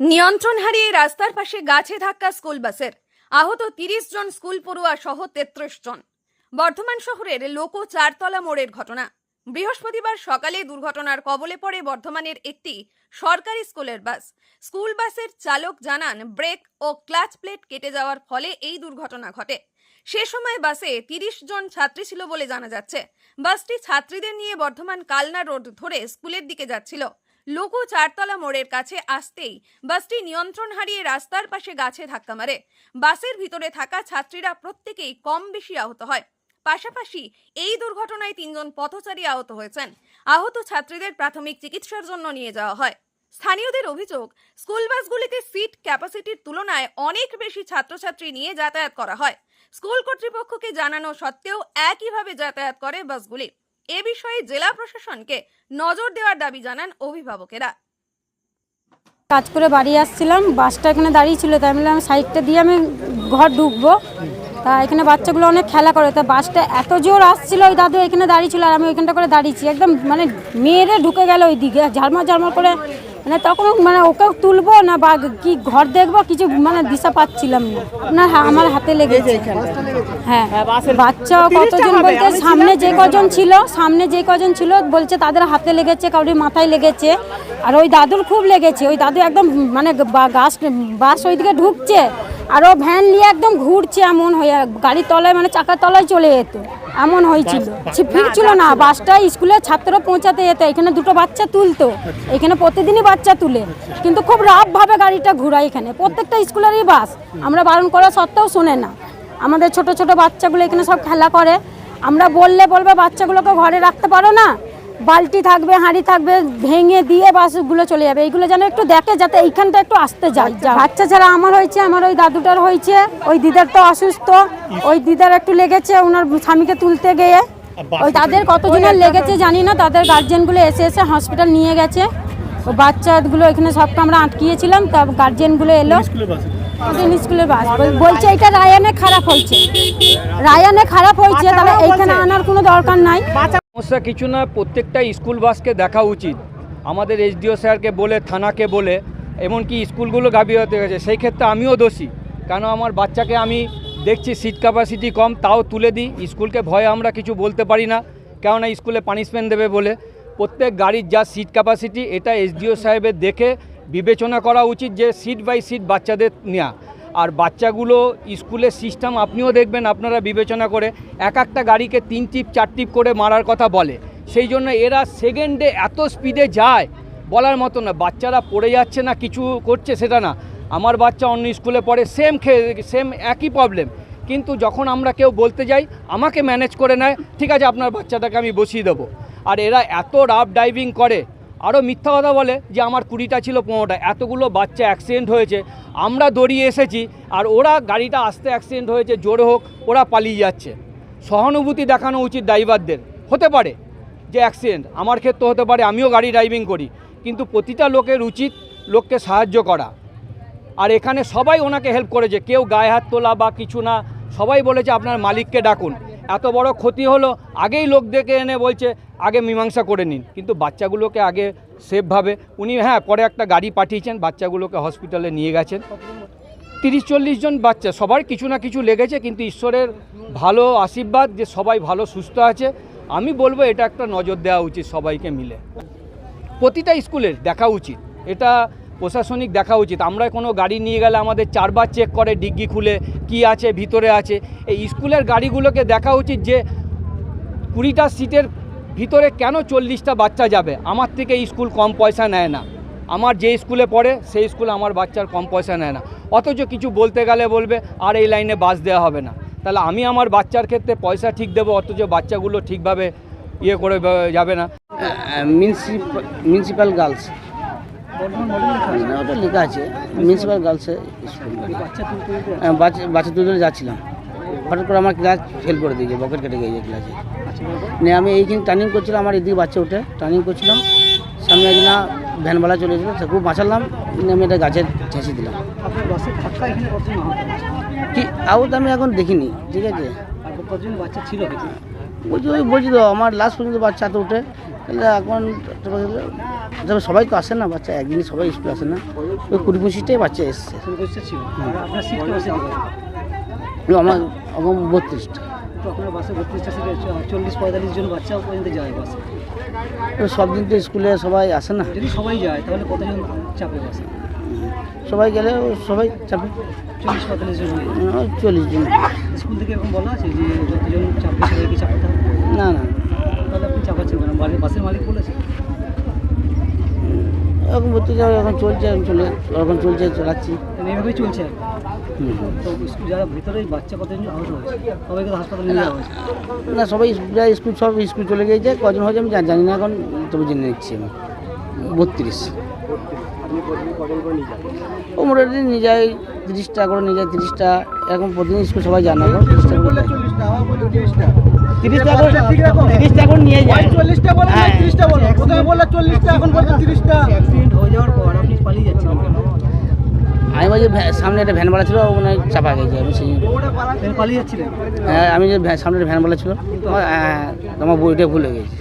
নিয়ন্ত্রণ হারিয়ে রাস্তার পাশে গাছে ধাক্কা স্কুল বাসের। আহত তিরিশ জন স্কুল পড়ুয়া সহ তেত্রিশ জন। বর্ধমান শহরের লোকো চারতলা মোড়ের ঘটনা। বৃহস্পতিবার সকালে দুর্ঘটনার কবলে পড়ে বর্ধমানের একটি সরকারি স্কুলের বাস। স্কুল বাসের চালক জানান, ব্রেক ও ক্লাচ প্লেট কেটে যাওয়ার ফলে এই দুর্ঘটনা ঘটে। সে সময় বাসে তিরিশ জন ছাত্রী ছিল বলে জানা যাচ্ছে। বাসটি ছাত্রীদের নিয়ে বর্ধমান কালনা রোড ধরে স্কুলের দিকে যাচ্ছিল। লোকো চারতলা মোড়ের কাছে আসতেই বাসটি নিয়ন্ত্রণ হারিয়ে রাস্তার পাশে গাছে ধাক্কা মারে। বাসের ভিতরে থাকা ছাত্রীরা প্রত্যেকেই কম বেশি আহত হয়। পাশাপাশি এই দুর্ঘটনায় তিনজন পথচারী আহত হয়েছেন। আহত ছাত্রীদের প্রাথমিক চিকিৎসার জন্য নিয়ে যাওয়া হয়। স্থানীয়দের অভিযোগ, স্কুল বাসগুলিতে সিট ক্যাপাসিটির তুলনায় অনেক বেশি ছাত্রছাত্রী নিয়ে যাতায়াত করা হয়। স্কুল কর্তৃপক্ষকে জানানো সত্ত্বেও একইভাবে যাতায়াত করে বাসগুলি। এ বিষয়ে জেলা প্রশাসনকে নজর দেওয়ার দাবি জানান অভিভাবকেরা। কাজ করে বাড়ি আসছিলাম, বাসটা এখানে দাঁড়িয়ে ছিল, তাই বললাম, সাইডটা দিয়ে আমি ঘর ঢুকবো। তা এখানে বাচ্চাগুলো অনেক খেলা করে, তা বাসটা এত জোর আসছিল, ওই দাদু এখানে দাঁড়িয়েছিল আর আমি ওইখানটা করে দাঁড়িয়েছি। একদম মানে মেয়েরে ঢুকে গেল ওই দিকে ঝালমার ঝালমার করে মানে তখন মানে ওকেও তুলবো না বা কি ঘর দেখব কিছু মানে দিশা পাচ্ছিলাম না। আপনার আমার হাতে লেগেছে। হ্যাঁ বাচ্চা কতজন বলতে সামনে যে কজন ছিল সামনে যে কজন ছিল বলছে তাদের হাতে লেগেছে কারোর মাথায় লেগেছে। আর ওই দাদুর খুব লেগেছে। ওই দাদু একদম মানে বা- গাছ বাস ওইদিকে ঢুকছে। আর ও ভ্যান নিয়ে একদম ঘুরছে এমন হয়ে গাড়ির তলায় মানে চাকার তলায় চলে যেত। এমন হয়েছিল। ফিরছিল না বাসটা স্কুলে ছাত্র পৌঁছাতে যেত। এখানে দুটো বাচ্চা তুলতো। এখানে প্রতিদিনই বাচ্চা তুলে। কিন্তু খুব রাফভাবে গাড়িটা ঘুরায় এখানে। প্রত্যেকটা স্কুলেরই বাস। আমরা বারণ করা সত্ত্বেও শোনে না। আমাদের ছোট ছোট বাচ্চাগুলো এখানে সব খেলা করে। আমরা বললে বলবে বাচ্চাগুলোকে ঘরে রাখতে পারো না? বালতি থাকবে হাঁড়ি থাকবে ভেঙে দিয়ে বাসগুলো চলে যাবে। এইগুলো যেন একটু দেখে যাতে এইখানটা একটু আসতে যায়। যা- বাচ্চা ছাড়া আমার হয়েছে আমার ওই দাদুটার হয়েছে ওই দিদার তো অসুস্থ ওই দিদার একটু লেগেছে ওনার স্বামীকে তুলতে গিয়ে। ওই তাদের কতজনের লেগেছে জানি না তাদের গার্জেনগুলো এসে এসে হসপিটাল নিয়ে গেছে। ও বাচ্চাগুলো এখানে সবটা আমরা আটকিয়েছিলাম তা গার্জেনগুলো এলো। স্কুলের বাস? বলছে এটা রায়ানে খারাপ হয়েছে। রায়ানে খারাপ হয়েছে তাহলে এইখানে আনার কোনো দরকার নাই। সমস্যা কিছু না, প্রত্যেকটা স্কুল বাসকে দেখা উচিত। আমাদের এসডিও স্যারকে বলে, থানাকে বলে, এমনকি স্কুলগুলো গাবি হতে গেছে। সেই ক্ষেত্রে আমিও দোষী। কেন আমার বাচ্চাকে আমি দেখছি, সিট ক্যাপাসিটি কম, তাও তুলে দিই। স্কুলকে ভয়ে আমরা কিছু বলতে পারি না। কেননা স্কুলে পানিশমেন্ট দেবে বলে। প্রত্যেক গাড়ির যা সিট ক্যাপাসিটি এটা এসডিও সাহেবের দেখে বিবেচনা করা উচিত যে সিট বাই সিট বাচ্চাদের নেওয়া আর বাচ্চাগুলো স্কুলের সিস্টেম আপনিও দেখবেন, আপনারা বিবেচনা করে এক একটা গাড়িকে তিন টিপ, চার টিপ করে মারার কথা বলে। সেই জন্য এরা সেকেন্ডে এত স্পিডে যায়, বলার মতো না। বাচ্চারা পড়ে যাচ্ছে না, কিছু করছে সেটা না। আমার বাচ্চা অন্য স্কুলে পড়ে সেম খেয়ে সেম একই প্রবলেম কিন্তু যখন আমরা কেউ বলতে যাই, আমাকে ম্যানেজ করে নেয়, ঠিক আছে, আপনার বাচ্চাটাকে আমি বসিয়ে দেবো। আর এরা এত রাফ ড্রাইভিং করে আরও মিথ্যা কথা বলে যে আমার কুড়িটা ছিল পনেরোটা। এতগুলো বাচ্চা অ্যাক্সিডেন্ট হয়েছে। আমরা দৌড়িয়ে এসেছি আর ওরা গাড়িটা আসতে অ্যাক্সিডেন্ট হয়েছে, জোরে হোক ওরা পালিয়ে যাচ্ছে। সহানুভূতি দেখানো উচিত ড্রাইভারদের হতে পারে যে অ্যাক্সিডেন্ট আমার ক্ষেত্রে হতে পারে, আমিও গাড়ি ড্রাইভিং করি। কিন্তু প্রতিটা লোকের উচিত লোককে সাহায্য করা। আর এখানে সবাই ওনাকে হেল্প করেছে। কেউ গায়ে হাত তোলা বা কিছু না, সবাই বলেছে আপনার মালিককে ডাকুন। এত বড় ক্ষতি হলো, আগেই লোক ডেকে এনে বলছে, আগে মীমাংসা করে নিন। কিন্তু বাচ্চাগুলোকে আগে সেফভাবে, উনি হ্যাঁ পরে একটা গাড়ি পাঠিয়েছেন, বাচ্চাগুলোকে হসপিটালে নিয়ে গেছেন। তিরিশ চল্লিশ জন বাচ্চা, সবার কিছু না কিছু লেগেছে, কিন্তু ঈশ্বরের ভালো আশীর্বাদ যে সবাই ভালো, সুস্থ আছে। আমি বলব, এটা একটা নজর দেওয়া উচিত সবাইকে মিলে। প্রতিটা স্কুলের দেখা উচিত। এটা প্রশাসনিক দেখা উচিত। আমরা কোনো গাড়ি নিয়ে গেলে আমাদের চারবার চেক করে, ডিগ্গি খুলে, কি আছে, ভিতরে আছে। এই স্কুলের গাড়িগুলোকে দেখা উচিত যে কুড়িটা সিটের ভিতরে কেন চল্লিশটা বাচ্চা যাবে? আমার থেকে স্কুল কম পয়সা নেয় না। আমার যে স্কুলে পড়ে, সেই স্কুল আমার বাচ্চার কম পয়সা নেয় না। অথচ কিছু বলতে গেলে বলবে, আর এই লাইনে বাস দেওয়া হবে না। তাহলে আমি আমার বাচ্চার ক্ষেত্রে পয়সা ঠিক দেবো, অথচ বাচ্চাগুলো ঠিকভাবে ইয়ে করে যাবে না। মিউনিসিপ্যাল গার্লস ওটা লেখা আছে। মিউনিসিপ্যাল গার্লসে স্কুল বাচ্চা তুলে যাচ্ছিলাম। হঠাৎ করে আমার ক্লাস ফেল করে দিয়েছে বকেট কেটে গিয়েছে ক্লাসে নিয়ে আমি এইখানে টার্নিং করছিলাম আমার এদিকে বাচ্চা উঠে টার্নিং করছিলাম। সামনে একদিন ভ্যানওয়ালা চলে এসেছিল খুব বাঁচালাম। আমি একটা গাছের ঠেঁসে দিলাম। কি আউট আমি এখন দেখিনি ঠিক আছে? বলছি ওই বলছি তো আমার লাস্ট পর্যন্ত বাচ্চা তো উঠে। এখন সবাই তো আসে না বাচ্চা একদিন সবাই স্কুল আসে না। ওই কুড়ি পঁচিশটাই বাচ্চা এসছে। আমার আমার বত্রিশটা। সব দিন তো স্কুলে সবাই আসে না। যদি সবাই যায় তাহলে কতজন চাপে বাসে সবাই গেলে সবাই চাপে। চল্লিশ পঁয়তাল্লিশ জন চল্লিশ জন স্কুল থেকে এরকম বলা আছে যে যতজন চাপবে সবাইকে হবে না না তাহলে আপনি চাপাচ্ছেন কেন বাড়ির বাসের মালিক বলেছে এরকম যাও এখন চলছে এখন চলে এখন চলছে চালাচ্ছি। মানে এইভাবেই চলছে। তো স্কুল যারা ভিতরে বাচ্চা কতজন আহত হয়েছে? সবাইকে তো হাসপাতালে নিয়ে যাওয়া হয়েছে। না সবাই প্রায় স্কুল সব স্কুল চলে গিয়েছে। কজন হয়েছে আমি জানি না এখন তবে জেনে নিচ্ছি আমি। বত্রিশ। ও মোটামুটি নিয়ে যায় তিরিশটা করে নিয়ে যায় তিরিশটা। এরকম প্রতিদিন স্কুল সবাই জানে এখন। তিরিশটা করে। তিরিশটা করে তিরিশটা করে নিয়ে যায়। হ্যাঁ। অ্যাক্সিডেন্ট হয়ে যাওয়ার পর আপনি সামনে একটা ভ্যান বলা ছিল ও মনে হয় চাপা গেছে আমি সেই হ্যাঁ, আমি যে সামনে একটা ভ্যান বলা ছিল তোমার হ্যাঁ, আমার বইটা ভুলে গেছি।